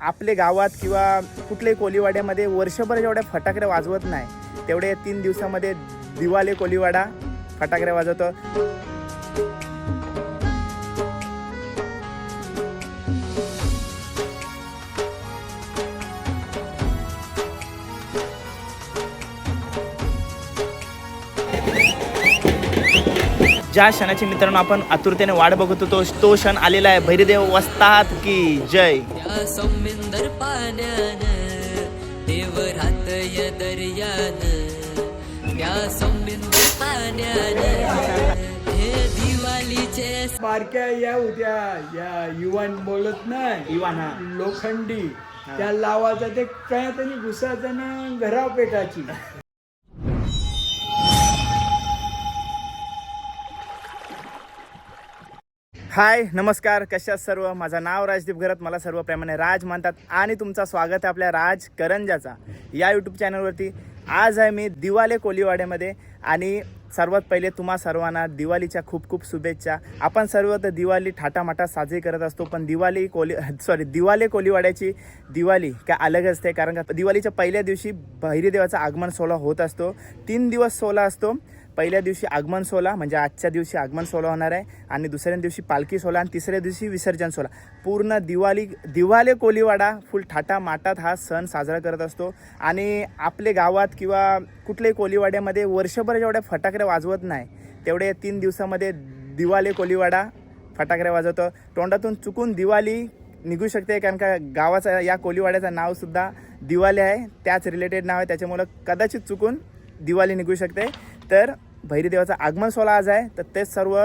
आपले गावात किंवा कुठल्याही कोलीवाड्यामध्ये वर्षभर जेवढे फटाकडे वाजवत नाही तेवढे तीन दिवसामध्ये दिवाले कोलीवाडा फटाकडे वाजवतो. ज्या क्षणाची मित्रांनो आपण आतुरतेने वाट बघत होतो तो क्षण आलेला आहे. भैरदेव वस्तात की जय. त्या सौमिंदर पाण्यान देव राहतय दर्यान त्या सौमिंदर पाण्यान. हे दिवाळीचे बारक्या या होत्या या युवान बोलत नाही. युवान, हा. लोखंडी त्या लावाचा ते काय तरी घुसाचं ना घरा पेटाची. हाय नमस्कार कशा सर्व? माझं नाव राजदीप घरत मला सर्व प्रेमाने राज मानतात आणि तुमचं स्वागत आहे आपल्या राज करंजाचा या यूट्यूब चॅनलवरती आज आहे मी दिवाले कोलीवाड्यामध्ये आणि सर्वात पहिले तुम्हा सर्वांना दिवाळीच्या खूप खूप शुभेच्छा. आपण सर्व तर दिवाळी ठाटामाटा साजरी करत असतो पण दिवाळी कोली सॉरी दिवाले कोलीवाड्याची दिवाळी काय अलग असते कारण का दिवाळीच्या पहिल्या दिवशी भैरीदेवाचा आगमन सोहळा होत असतो. तीन दिवस सोहळा असतो. पहिल्या दिवशी आगमन सोहळा म्हणजे आजच्या दिवशी आगमन सोहळा होणार आहे. आणि दुसऱ्या दिवशी पालखी सोहळा आणि तिसऱ्या दिवशी विसर्जन सोहळा. पूर्ण दिवाळी दिवाले कोलीवाडा फुल ठाटा माटात हा सण साजरा करत असतो. आणि आपले गावात किंवा कुठल्याही कोलीवाड्यामध्ये वर्षभर जेवढ्या फटाकडे वाजवत नाही तेवढे तीन दिवसामध्ये दिवाले कोलीवाडा फटाकडे वाजवतो. तोंडातून चुकून दिवाळी निघू शकते कारण का गावाचं या कोलीवाड्याचं नावसुद्धा दिवाले आहे. त्याच रिलेटेड नाव आहे. त्याच्यामुळं कदाचित चुकून दिवाळी निघू शकते. तर भैरीदेवाचा आगमन सोहळा आज आहे तर ते सर्व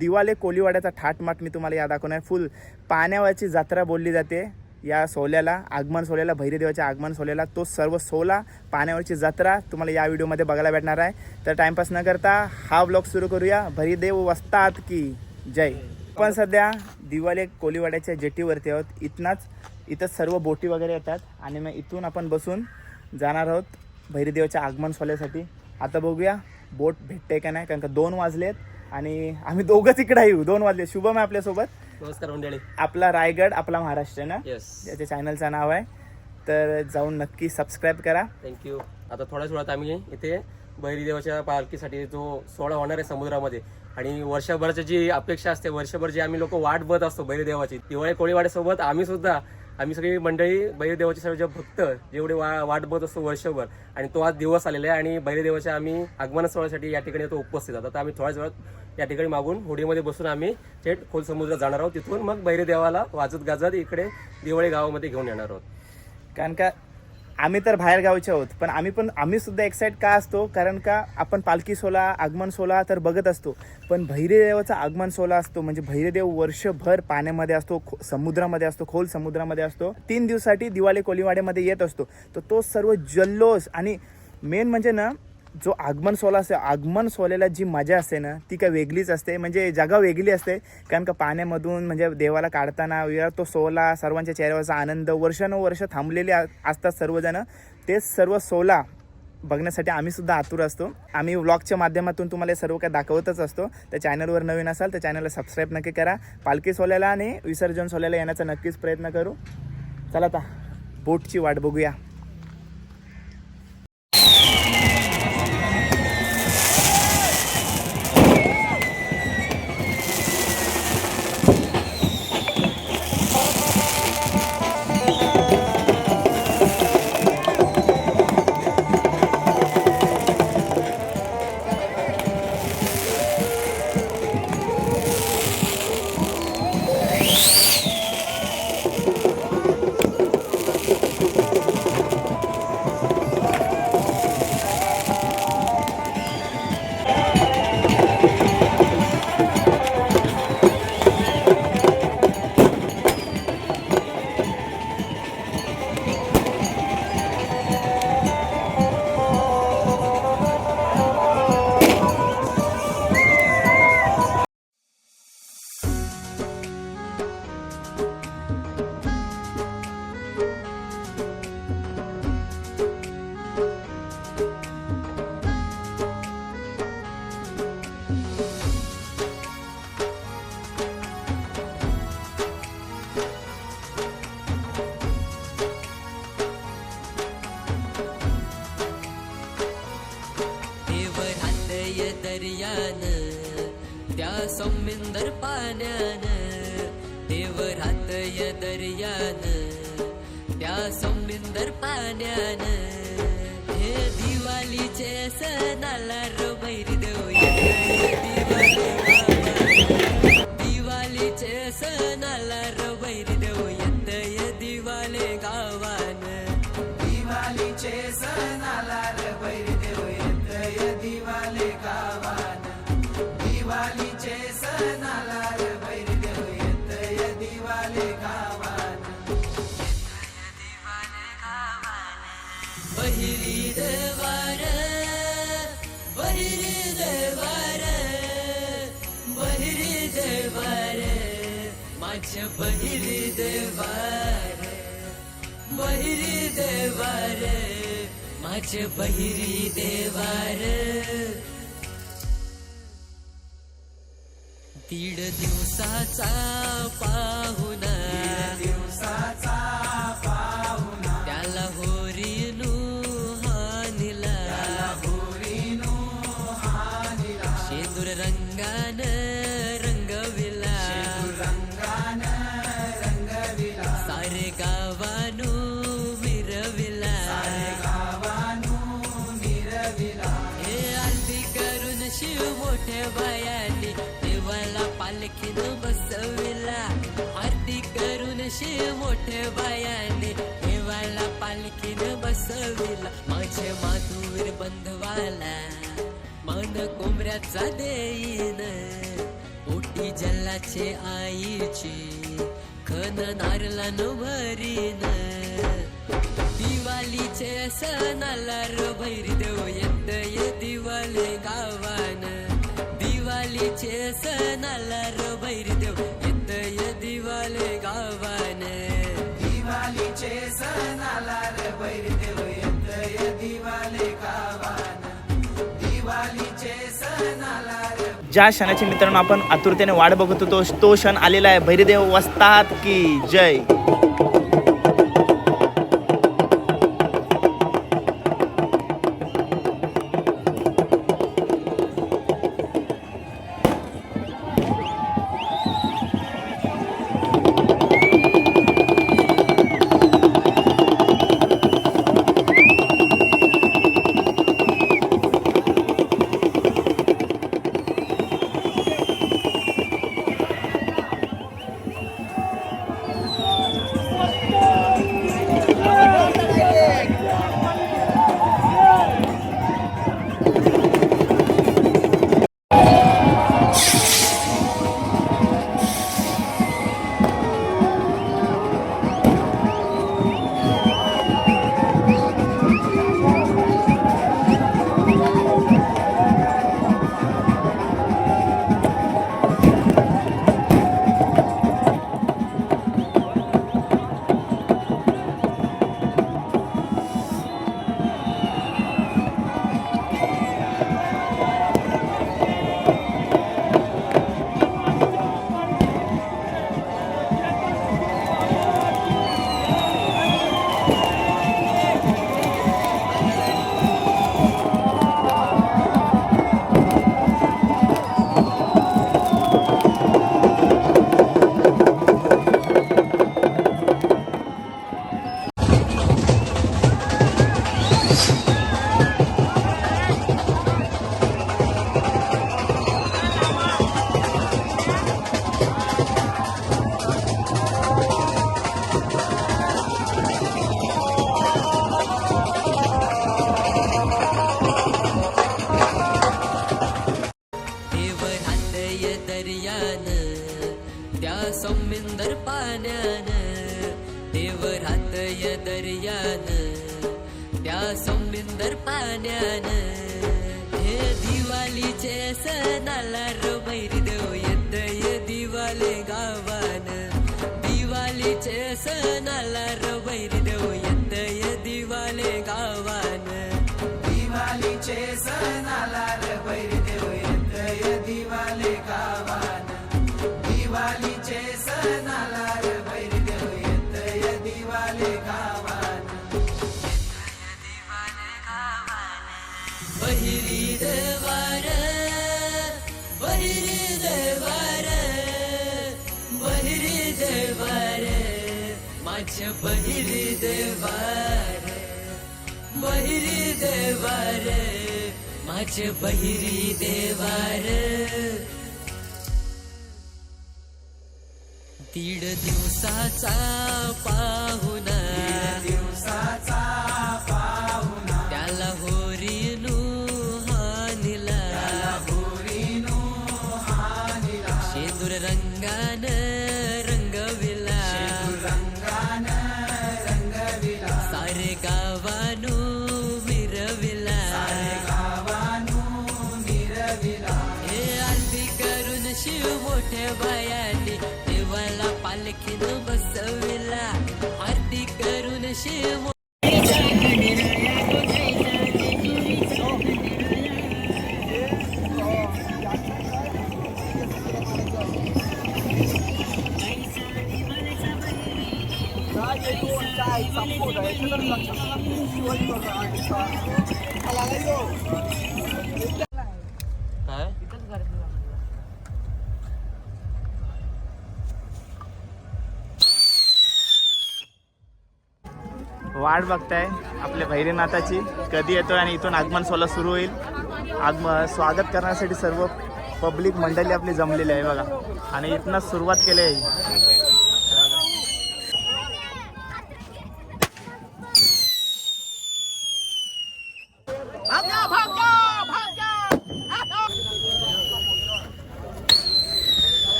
दिवाले कोलीवाड्याचा ठाटमाट मी तुम्हाला या दाखवणार फुल पाण्यावरची जत्रा बोलली जाते या सोहळ्याला आगमन सोहळ्याला भैरीदेवाच्या आगमन सोहळ्याला. तो सर्व सोहळा पाण्यावरची जत्रा तुम्हाला या व्हिडिओमध्ये बघायला भेटणार आहे. तर टाइमपास न करता हा ब्लॉग सुरू करूया. भैरीदेव वस्तात की जय. पण सध्या दिवाले कोलीवाड्याच्या जेटीवरती आहोत. इथनाच इथं सर्व बोटी वगैरे येतात. आणि मग इथून आपण बसून जाणार आहोत भैरीदेवाच्या आगमन सोहळ्यासाठी. आता बघूया. बोट भेटते का नाही? कारण का दोन वाजलेत आणि आम्ही दोघंच इकडे येऊ दोन वाजले. शुभम आहे आपल्यासोबत. नमस्कार मंडळी. आपला रायगड आपला महाराष्ट्र ना? येस याच्या चॅनलचं नाव आहे. तर जाऊन नक्की सबस्क्राईब करा. थँक्यू आता थोड्याच वेळात आम्ही इथे देवाच्या पालखीसाठी जो सोहळा होणार आहे समुद्रामध्ये आणि वर्षभराची जी अपेक्षा असते वर्षभर जी आम्ही लोक वाट बघत असतो देवाची दिवाळी कोळीवाड्यासोबत आम्ही सुद्धा आम्ही सगळी मंडळी देवाचे सर्व जे भक्त जेवढे वा वाट बघत असतो वर्षभर आणि तो आज दिवस आलेला आहे आणि बैरदेवाच्या आम्ही आगमन सोहळ्यासाठी या ठिकाणी तो उपस्थित आहोत. आता आम्ही थोड्याच वेळात या ठिकाणी मागून होडीमध्ये बसून आम्ही थेट खोल समुद्रात जाणार आहोत. तिथून मग बैरदेवाला वाजत गाजत इकडे दिवाळी गावामध्ये घेऊन येणार आहोत. कारण का आम्ही तर बाहेर गावचे आहोत पण आम्ही पण आम्ही सुद्धा एक्साइट का असतो? कारण का आपण पालखी सोला आगमन सोला तर बघत असतो. पण भैरीदेवाचा आगमन सोला असतो म्हणजे भैरीदेव वर्षभर पाण्यामध्ये असतो खो- समुद्रामध्ये असतो खोल समुद्रामध्ये असतो. तीन दिवसासाठी दिवाळी कोलीवाड्यामध्ये येत असतो. तर तो सर्व जल्लोष आणि मेन म्हणजे ना जो आगमन सोहळा असतो आगमन सोहळ्याला जी मजा असते ना ती काय वेगळीच असते. म्हणजे जागा वेगळी असते. कारण का पाण्यामधून म्हणजे देवाला काढताना वेळा तो सोहळा सर्वांच्या चेहऱ्यावरचा आनंद वर्षानुवर्ष थांबलेले असतात सर्वजण. ते सर्व सोहळा बघण्यासाठी आम्ही सुद्धा आतुर असतो. आम्ही व्लॉगच्या माध्यमातून तुम्हाला हे सर्व काय दाखवतच असतो. तर चॅनलवर नवीन असाल तर चॅनलला सबस्क्राईब नक्की करा. पालखी सोहळ्याला आणि विसर्जन सोहळ्याला येण्याचा नक्कीच प्रयत्न करू. चला आता बोटची वाट बघूया. त्या सौमिंदर पाण्यान देव राहतय दर्यान त्या सौमिंदर पाण्यान हे दिवाळीचे सणाला रो बैरी देऊ दिवाळी दिवाळीचे सणाला दिवाळीचे सण रे देव येतय दिवाले गावान. बहिरी देवार बहिरी देवार बहिरी देवार माझ्या बहिरी देवार बहिरी देवार माझ्या बहिरी देवार. दीड दिवसाचा पाहुणा. दिवसाचा पाहुणा त्याला होरीनु हानिला. होरीनो हानिला शेंदूर रंगान रंगविला. रंगान रंगविला सारे गावानु मिरविला. गावानो मिरविला हे आरती करून शिव मोठे बाया पालखीन बसविला. आरती करून शिव मोठे बायाने देवाला पालखीन बसविला. माझे माधुर बंधवाला मन कोंबऱ्याचा देईन. ओटी जल्लाचे आईची खन नारला न भरीन. दिवाळीचे सणाला र भैरी देव येतय दिवाळे गावान. सणाला देव. गावान. दिवाळीचे बैरी देव. दिवाले गावान. दिवाळीचे ज्या क्षणाची मित्रांनो आपण आतुरतेने वाट बघत होतो तो क्षण आलेला आहे. भैरदेव वस्तात की जय. सणाला बहिरी देवार बहिरी देवार माझे बहिरी देवार. दीड दिवसाचा पाहू सारे गावानु मिरविला. सारे गावानु मिरविला. हे आरती करून शिव मोठ्या बायाने देवाला पालखीन बसविला. आरती करून शिव काय? वाट बघताय आपल्या भैरीनाथाची. कधी येतोय आणि इथून आगमन सोहळा सुरू होईल. आगम स्वागत करण्यासाठी सर्व पब्लिक मंडळी आपली जमलेली आहे बघा. आणि इथनं सुरुवात केली आहे.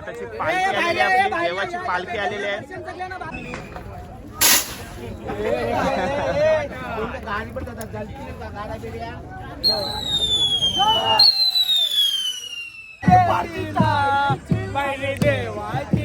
भैरीनाथाची पालखी आलेली आहे आपली देवाची पालखी आलेली आहे पहिली देवाची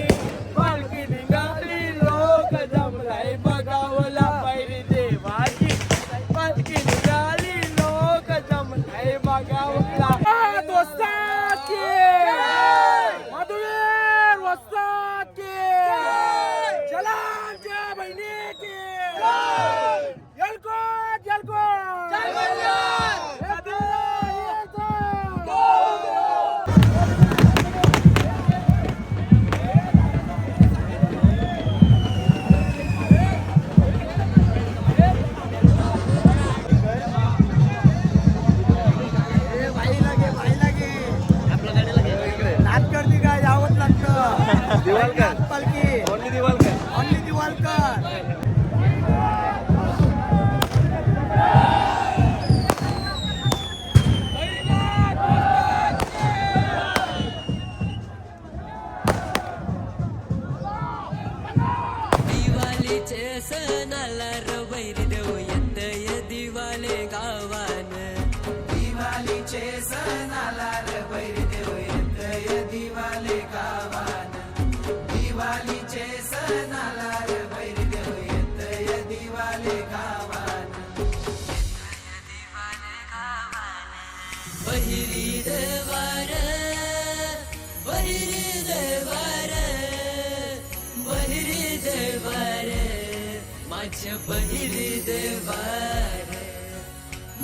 माझ्या बहिरी देवार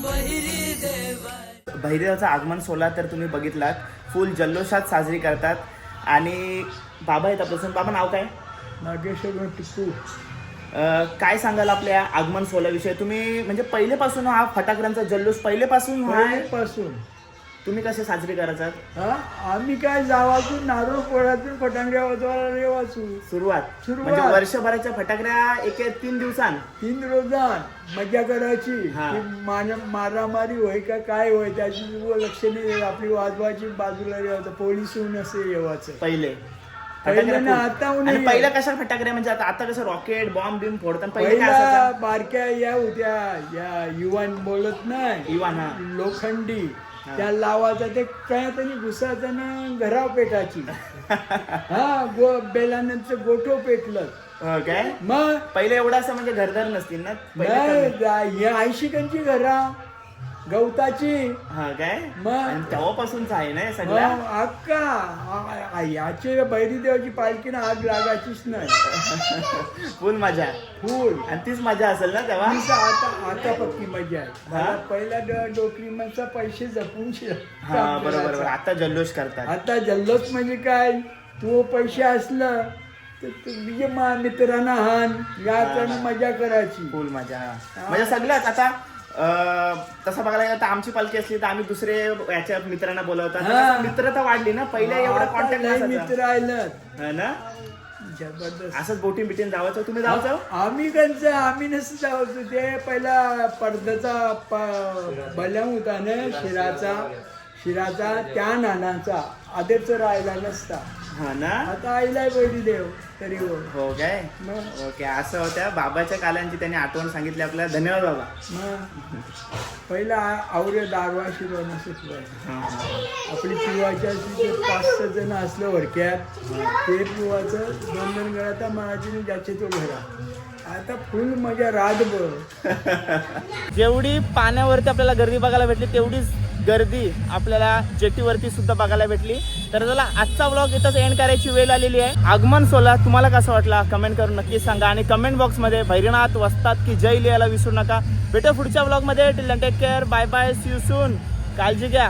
बहिरी देवार. भैरवाचं आगमन सोहळा तर तुम्ही बघितलात. फुल जल्लोषात साजरी करतात. आणि बाबा आहेत आपल्यासमोर बाबा नाव काय? नागेश्वर टिकू काय सांगाल आपल्या आगमन सोहळ्याविषयी? तुम्ही म्हणजे पहिलेपासून हा फटाकड्यांचा जल्लोष पहिलेपासून आहे? पासून तुम्ही कसे साजरे करायचात? हा? आम्ही काय जावातून नारळ पोळ्यातून फटांग्या वाजवायला वाचू. सुरुवात. सुरुवात. म्हणजे वर्षभराच्या फटाकड्या एक तीन दिवसां तीन रोजान. मजा करायची. हा. ती मान- मारामारी होय का काय होय त्याची व लक्ष नाही देत. आपली वाजवायची बाजूला येवायचं पोलीस होऊन असं येवायचं पहिले. पहिले फटाकड्या ना, खूप- आता आणि नाही. पहिल्या कशा फटाकड्या? म्हणजे आता आता कसं रॉकेट बॉम्ब बिम फोडतात पहिले काय पहिला असायचं? बारक्या या होत्या. या युवान बोलत नाही. इवान हा. लोखंडी. त्या लावायचा ते काय तरी घुसायचं ना घराव पेटाची. हा गो बेलानंतर गोठो पेटलं. हो काय? मग पहिले एवढं असं म्हणजे घरदार नसतील ना? ऐंशी कंची घरा गवताची. हा काय? मग? आणि तेव्हापासूनच आहे ना हे सगळं अक्का आ- आ- याचे बैरी देवाची पालखीनं आग लागायचीच नाही. फुल मजा. फुल. आणि तीच मजा असेल ना तेव्हा? आता आता पक्की मजा आहे. हा? मला पहिला ड- डोकरी माणसा पैसे जपून शे- हा बरोबर. आता जल्लोष करतात. आता जल्लोष म्हणजे काय? तू पैसे असलं तर तुझे मा मित्रांना हान. गायचं मजा करायची. फुल मजा. हा. म्हणजे सगळंच आता तसं बघायला गेलं तर आमची पालखी असली तर आम्ही दुसरे याच्या मित्रांना बोलवतात मित्रता वाढली ना. पहिले एवढं कॉन्टॅक्ट मित्र हा ना? जबरदस्त. असंच बोटीन बिटीन जावायचं तुम्ही जावचं आम्ही कंच आम्ही नसं जायचो ते पहिला पडद्याचा बल्याम होता ना शिराचा. शिराचा त्या नानाचा. आधीच राहिला नसता. हा ना? आता आईला देव तरी हो. हो काय? मग? ओके असं होत्या बाबाच्या कालांची त्यांनी आठवण सांगितली आपल्याला. धन्यवाद बाबा. मग? पहिला आवरे दारवा हा, हा. आपली ते पाच सहा जण असलं वरक्यात ते पिवायचं दोन दोन गळ्यात म्हणायची ज्याचे तो घरा. आता फुल मजा रातभर. जेवढी पाण्यावरती आपल्याला गर्दी बघायला भेटली तेवढीच गर्दी आपल्याला जेटीवरती सुद्धा बघायला भेटली. तर चला आजचा ब्लॉग इथंच एंड करायची वेळ आलेली आहे. आगमन सोला तुम्हाला कसा वाटला? कमेंट करून नक्की सांगा. आणि कमेंट बॉक्समध्ये भैरनाथ वसतात की जय लिहायला विसरू नका. भेटू पुढच्या व्लॉगमध्ये till take care bye bye see you soon काळजी घ्या.